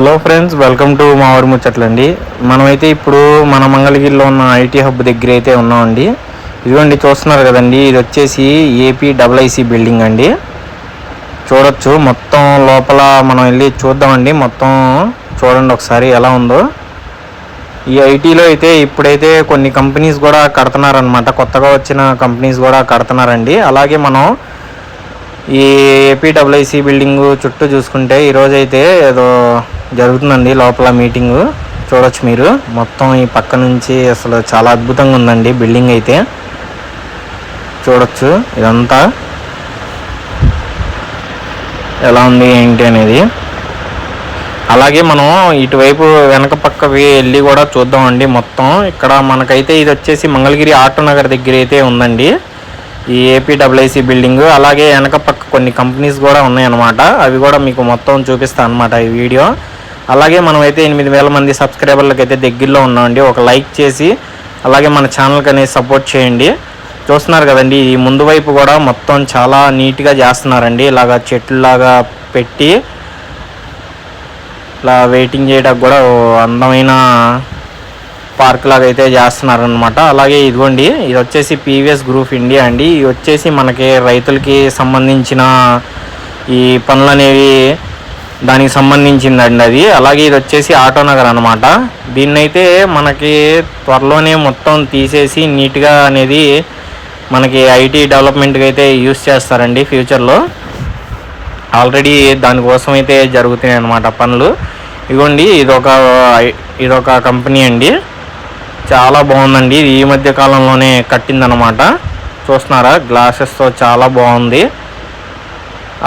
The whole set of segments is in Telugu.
హలో ఫ్రెండ్స్ వెల్కమ్ టు మా ఊరి ముచ్చట్లండి. మనమైతే ఇప్పుడు మన మంగళగిరిలో ఉన్న ఐటీ హబ్ దగ్గర అయితే ఉన్నామండి. ఇదిగోండి చూస్తున్నారు కదండి ఇది వచ్చేసి ఏపీ డబుల్ బిల్డింగ్ అండి. చూడొచ్చు మొత్తం లోపల మనం వెళ్ళి చూద్దామండి. మొత్తం చూడండి ఒకసారి ఎలా ఉందో. ఈ ఐటీలో అయితే ఇప్పుడైతే కొన్ని కంపెనీస్ కూడా కడుతున్నారనమాట కొత్తగా వచ్చిన కంపెనీస్ కూడా కడుతున్నారండి. అలాగే మనం ఈ ఏపీడబ్ల్యూఐసి బిల్డింగ్ చుట్టూ చూసుకుంటే ఈరోజైతే ఏదో జరుగుతుందండి లోపల మీటింగ్. చూడొచ్చు మీరు. మొత్తం ఈ పక్క నుంచి అసలు చాలా అద్భుతంగా ఉందండి బిల్డింగ్ అయితే. చూడొచ్చు ఇదంతా. ఎలా ఉంది ఏంటి అనేది. అలాగే మనం ఇటువైపు వెనక పక్కవి వెళ్ళి కూడా చూద్దామండి మొత్తం. ఇక్కడ మనకైతే ఇది వచ్చేసి మంగళగిరి ఆటో నగర్ దగ్గర అయితే ఉందండి. ఈ ఏపీడబ్ల్యూఐసి బిల్డింగ్. అలాగే వెనక పక్క కొన్ని కంపెనీస్ కూడా ఉన్నాయన్నమాట. అవి కూడా మీకు మొత్తం చూపిస్తాను అనమాట ఈ వీడియో. అలాగే మనం అయితే ఎనిమిది వేల మంది సబ్స్క్రైబర్లకు అయితే దగ్గరలో ఉన్నామండి. ఒక లైక్ చేసి అలాగే మన ఛానల్కి అనేది సపోర్ట్ చేయండి. చూస్తున్నారు కదండి ఈ ముందు వైపు కూడా మొత్తం చాలా నీట్గా చేస్తున్నారండి. ఇలాగా చెట్లులాగా పెట్టి ఇలా వెయిటింగ్ చేయడానికి కూడా అందమైన పార్క్ లాగా అయితే చేస్తున్నారనమాట అలాగే ఇదిగోండి ఇది వచ్చేసి పీవీఎస్ గ్రూప్ ఇండియా అండి. ఇది వచ్చేసి మనకి రైతులకి సంబంధించిన ఈ పనులు అనేవి దానికి సంబంధించిందండి అది. అలాగే ఇది వచ్చేసి ఆటో నగర్ అనమాట దీన్నైతే మనకి త్వరలోనే మొత్తం తీసేసి నీట్గా అనేది మనకి ఐటీ డెవలప్మెంట్కి అయితే యూస్ చేస్తారండి ఫ్యూచర్లో. ఆల్రెడీ దానికోసం అయితే జరుగుతున్నాయి అన్నమాట పనులు. ఇదిగోండి ఇదొక ఇదొక కంపెనీ అండి. చాలా బాగుందండి. ఇది ఈ మధ్య కాలంలోనే కట్టిందనమాట చూస్తున్నారా? గ్లాసెస్తో చాలా బాగుంది.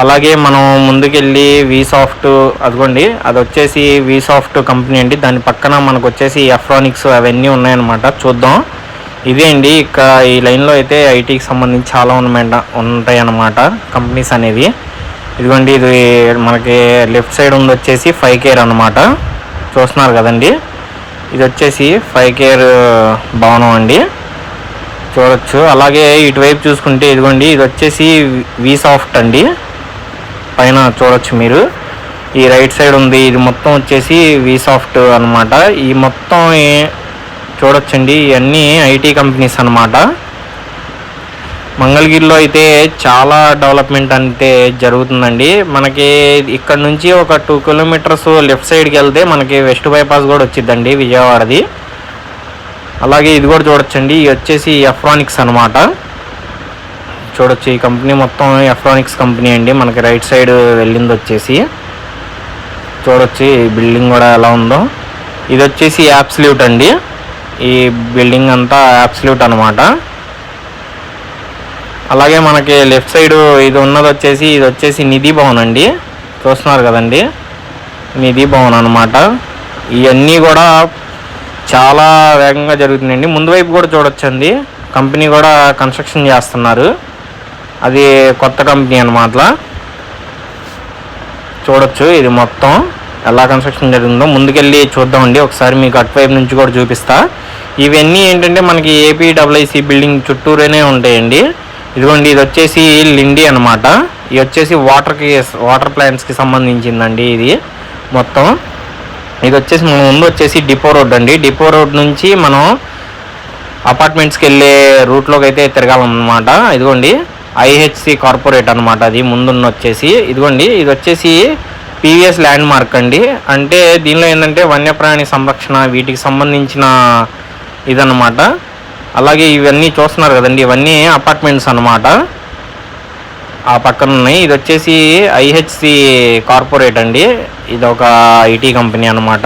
అలాగే మనం ముందుకెళ్ళి వి సాఫ్ట్ అదిగోండి అది వచ్చేసి వి సాఫ్ట్ కంపెనీ అండి. దాని పక్కన మనకు వచ్చేసి ఎఫ్రానిక్స్ అవన్నీ ఉన్నాయన్నమాట. చూద్దాం. ఇదే అండి. ఇక్కడ ఈ లైన్లో అయితే ఐటీకి సంబంధించి చాలా ఉన్నాయంట ఉంటాయన్నమాట కంపెనీస్ అనేవి. ఇదిగోండి ఇది మనకి లెఫ్ట్ సైడ్ ఉంది వచ్చేసి ఫైవ్ కేర్ అనమాట చూస్తున్నారు కదండి. ఇది వచ్చేసి ఫైవ్ కేర్ భవనం అండి. చూడొచ్చు. అలాగే ఇటువైపు చూసుకుంటే ఇదిగోండి ఇది వచ్చేసి వి సాఫ్ట్ అండి. పైన చూడొచ్చు మీరు. ఈ రైట్ సైడ్ ఉంది. ఇది మొత్తం వచ్చేసి వి సాఫ్ట్ అనమాట ఈ మొత్తం చూడొచ్చండి. ఇవన్నీ ఐటీ కంపెనీస్ అనమాట మంగళగిరిలో అయితే చాలా డెవలప్మెంట్ అంటే జరుగుతుందండి. మనకి ఇక్కడ నుంచి ఒక టూ కిలోమీటర్స్ లెఫ్ట్ సైడ్కి వెళ్తే మనకి వెస్ట్ బైపాస్ కూడా వచ్చిందండి విజయవాడది. అలాగే ఇది కూడా చూడొచ్చండి. ఇది వచ్చేసి ఎఫ్రానిక్స్ అనమాట చూడొచ్చు. ఈ కంపెనీ మొత్తం ఎఫ్రానిక్స్ కంపెనీ అండి. మనకి రైట్ సైడ్ వెళ్ళింది వచ్చేసి. చూడొచ్చు ఈ బిల్డింగ్ కూడా ఎలా ఉందో. ఇది వచ్చేసి యాప్స్ల్యూట్ అండి. ఈ బిల్డింగ్ అంతా యాప్స్ల్యూట్ అనమాట అలాగే మనకి లెఫ్ట్ సైడ్ ఇది ఉన్నది వచ్చేసి ఇది వచ్చేసి నిధి భవన్ అండి. చూస్తున్నారు కదండి. నిధి భవన్ అనమాట ఇవన్నీ కూడా చాలా వేగంగా జరుగుతుందండి ముందు వైపు కూడా చూడొచ్చండి. కంపెనీ కూడా కన్స్ట్రక్షన్ చేస్తున్నారు. అది కొత్త కంపెనీ అనమాట చూడొచ్చు ఇది మొత్తం ఎలా కన్స్ట్రక్షన్ జరిగిందో. ముందుకెళ్ళి చూద్దామండి. ఒకసారి మీకు అటువైపు నుంచి కూడా చూపిస్తా. ఇవన్నీ ఏంటంటే మనకి ఏపీ డబ్ల్యూఐసి బిల్డింగ్ చుట్టూరేనే ఉంటాయండి. ఇదిగోండి ఇది వచ్చేసి లిండి అనమాట ఇది వచ్చేసి వాటర్కి వాటర్ ప్లాంట్స్కి సంబంధించిందండి ఇది మొత్తం. ఇది వచ్చేసి మన ముందు వచ్చేసి డిపో రోడ్ అండి. డిపో రోడ్ నుంచి మనం అపార్ట్మెంట్స్కి వెళ్ళే రూట్లోకి అయితే తిరగాలన్నమాట. ఇదిగోండి ఐహెచ్సి కార్పొరేట్ అనమాట అది. ముందున్న వచ్చేసి. ఇదిగోండి ఇది వచ్చేసి పీవీఎస్ ల్యాండ్ మార్క్ అండి. అంటే దీనిలో ఏంటంటే వన్యప్రాణి సంరక్షణ వీటికి సంబంధించిన ఇదన్నమాట. అలాగే ఇవన్నీ చూస్తున్నారు కదండి ఇవన్నీ అపార్ట్మెంట్స్ అన్నమాట. ఆ పక్కన ఉన్నాయి. ఇది వచ్చేసి ఐహెచ్సి కార్పొరేట్ అండి. ఇది ఒక ఐటీ కంపెనీ అనమాట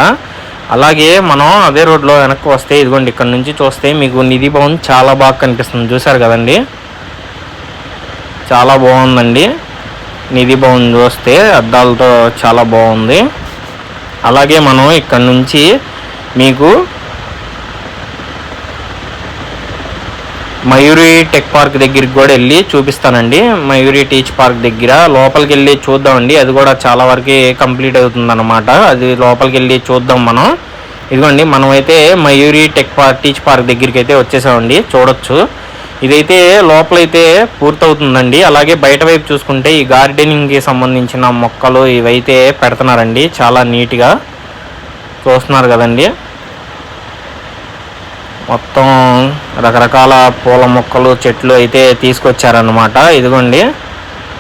అలాగే మనం అదే రోడ్లో వెనక్కి వస్తే ఇదిగోండి ఇక్కడ నుంచి చూస్తే మీకు నిధి భవన్ చాలా బాగా కనిపిస్తుంది. చూసారు కదండి? చాలా బాగుందండి. నిధి భవన్ చూస్తే అద్దాలతో చాలా బాగుంది. అలాగే మనం ఇక్కడ నుంచి మీకు మయూరి టెక్ పార్క్ దగ్గరికి కూడా వెళ్ళి చూపిస్తానండి. మయూరి టీచ్ పార్క్ దగ్గర లోపలికి వెళ్ళి చూద్దామండి. అది కూడా చాలా వరకు కంప్లీట్ అవుతుందన్నమాట. అది లోపలికి వెళ్ళి చూద్దాం మనం. ఇదిగోండి మనమైతే Mayuri tech park tech park దగ్గరికి అయితే వచ్చేసామండి. చూడొచ్చు. ఇదైతే లోపలైతే పూర్తవుతుందండి. అలాగే బయట వైపు చూసుకుంటే ఈ గార్డెనింగ్కి సంబంధించిన మొక్కలు ఇవైతే పెడుతున్నారండి. చాలా నీట్గా చూస్తున్నారు కదండి. మొత్తం రకరకాల పూల మొక్కలు చెట్లు అయితే తీసుకొచ్చారనమాట ఇదిగోండి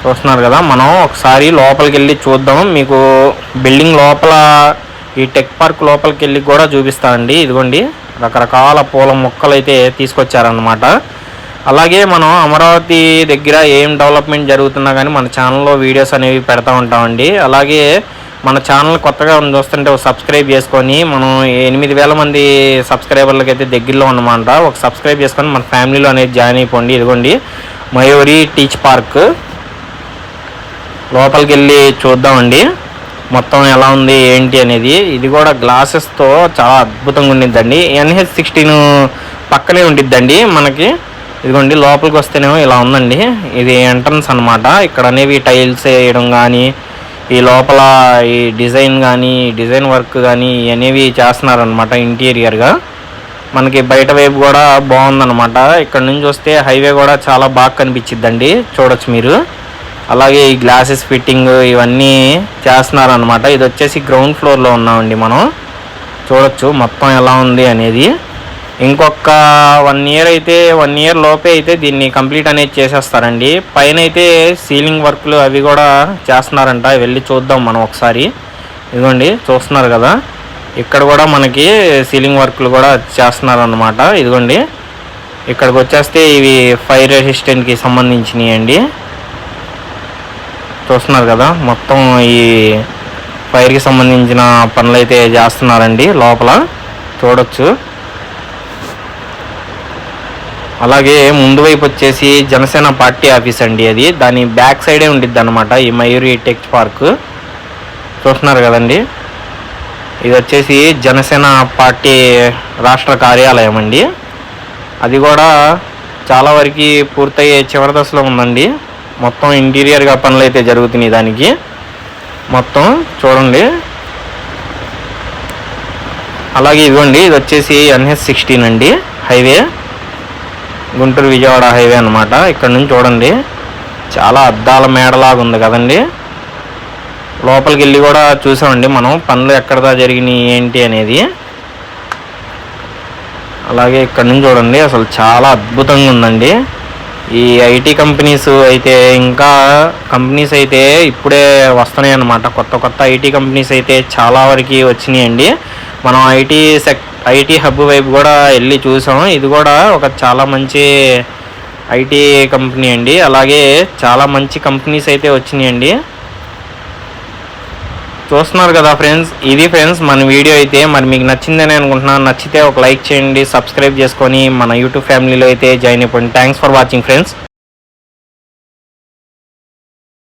చూస్తున్నారు కదా మనం ఒకసారి లోపలికి వెళ్ళి చూద్దాం. మీకు బిల్డింగ్ లోపల ఈ టెక్ పార్క్ లోపలికి వెళ్ళి కూడా చూపిస్తానండి. ఇదిగోండి రకరకాల పూల మొక్కలు అయితే తీసుకొచ్చారనమాట అలాగే మనం అమరావతి దగ్గర ఏం డెవలప్మెంట్ జరుగుతున్నా కానీ మన ఛానల్లో వీడియోస్ అనేవి పెడతా ఉంటామండి. అలాగే మన ఛానల్ కొత్తగా ఉంది చూస్తుంటే ఒక సబ్స్క్రైబ్ చేసుకొని మనం ఎనిమిది వేల మంది సబ్స్క్రైబర్లకి అయితే దగ్గరలో ఉన్నమాట. ఒక సబ్స్క్రైబ్ చేసుకొని మన ఫ్యామిలీలో అనేది జాయిన్ అయిపోండి. ఇదిగోండి మయూరి టీచ్ పార్క్. లోపలికి వెళ్ళి చూద్దామండి. మొత్తం ఎలా ఉంది ఏంటి అనేది. ఇది కూడా గ్లాసెస్తో చాలా అద్భుతంగా ఉండిద్దండి. ఎన్హెచ్ సిక్స్టీన్ పక్కనే ఉండిద్దండి మనకి. ఇదిగోండి లోపలికి వస్తేనేమో ఇలా ఉందండి. ఇది ఎంట్రన్స్ అన్నమాట. ఇక్కడ అనేవి టైల్స్ వేయడం కానీ ఈ లోపల ఈ డిజైన్ కానీ డిజైన్ వర్క్ కానీ అనేవి చేస్తున్నారనమాట ఇంటీరియర్గా మనకి బయట వైపు కూడా బాగుందనమాట ఇక్కడ నుంచి వస్తే హైవే కూడా చాలా బాగా కనిపించిద్దండి. చూడొచ్చు మీరు. అలాగే ఈ గ్లాసెస్ ఫిట్టింగ్ ఇవన్నీ చేస్తున్నారనమాట ఇది వచ్చేసి గ్రౌండ్ ఫ్లోర్లో ఉన్నామండి మనం. చూడొచ్చు మొత్తం ఎలా ఉంది అనేది. ఇంకొక వన్ ఇయర్ అయితే వన్ ఇయర్ లోపే అయితే దీన్ని కంప్లీట్ అనేది చేసేస్తారండి. పైన అయితే సీలింగ్ వర్క్లు అవి కూడా చేస్తున్నారంట. వెళ్ళి చూద్దాం మనం ఒకసారి. ఇదిగోండి చూస్తున్నారు కదా. ఇక్కడ కూడా మనకి సీలింగ్ వర్క్లు కూడా చేస్తున్నారన్నమాట. ఇదిగోండి ఇక్కడికి వచ్చేస్తే ఇవి ఫైర్ రెసిస్టెంట్కి సంబంధించినవి అండి చూస్తున్నారు కదా మొత్తం ఈ ఫైర్కి సంబంధించిన పనులు అయితే చేస్తున్నారండి లోపల. చూడొచ్చు. అలాగే ముందు వైపు వచ్చేసి జనసేన పార్టీ ఆఫీస్ అండి అది. దాని బ్యాక్ సైడే ఉండిద్ది అనమాట ఈ మయూరి టెక్ పార్క్. చూస్తున్నారు కదండి. ఇది వచ్చేసి జనసేన పార్టీ రాష్ట్ర కార్యాలయం అండి. అది కూడా చాలా వరకు పూర్తయ్యే చివరి దశలో ఉందండి. మొత్తం ఇంటీరియర్గా పనులు అయితే జరుగుతున్నాయి దానికి. మొత్తం చూడండి. అలాగే ఇదిగోండి ఇది వచ్చేసి ఎన్హెచ్ సిక్స్టీన్ అండి హైవే. గుంటూరు విజయవాడ హైవే అనమాట ఇక్కడ నుంచి చూడండి. చాలా అద్దాల మేడలాగా ఉంది కదండి. లోపలికి వెళ్ళి కూడా చూసామండి మనం. పనులు ఎక్కడదా జరిగినాయి ఏంటి అనేది. అలాగే ఇక్కడ నుంచి చూడండి. అసలు చాలా అద్భుతంగా ఉందండి. ఈ ఐటీ కంపెనీస్ అయితే ఇంకా కంపెనీస్ అయితే ఇప్పుడే వస్తున్నాయి అన్నమాట కొత్త కొత్త ఐటీ కంపెనీస్ అయితే చాలా వరకు వచ్చినాయండి. మనం ఐటీ సెక్ ఐటీ హబ్ వైపు కూడా వెళ్ళి చూసాం. ఇది కూడా ఒక చాలా మంచి ఐటీ కంపెనీ అండి. అలాగే చాలా మంచి కంపెనీస్ అయితే వచ్చినాయండి చూస్తున్నారు కదా ఫ్రెండ్స్ ఇది ఫ్రెండ్స్ మన వీడియో అయితే. మరి మీకు నచ్చిందని అనుకుంటున్నాను నచ్చితే ఒక లైక్ చేయండి సబ్స్క్రైబ్ చేసుకొని మన యూట్యూబ్ ఫ్యామిలీలో అయితే జాయిన్ అయిపోండి. Thanks for watching friends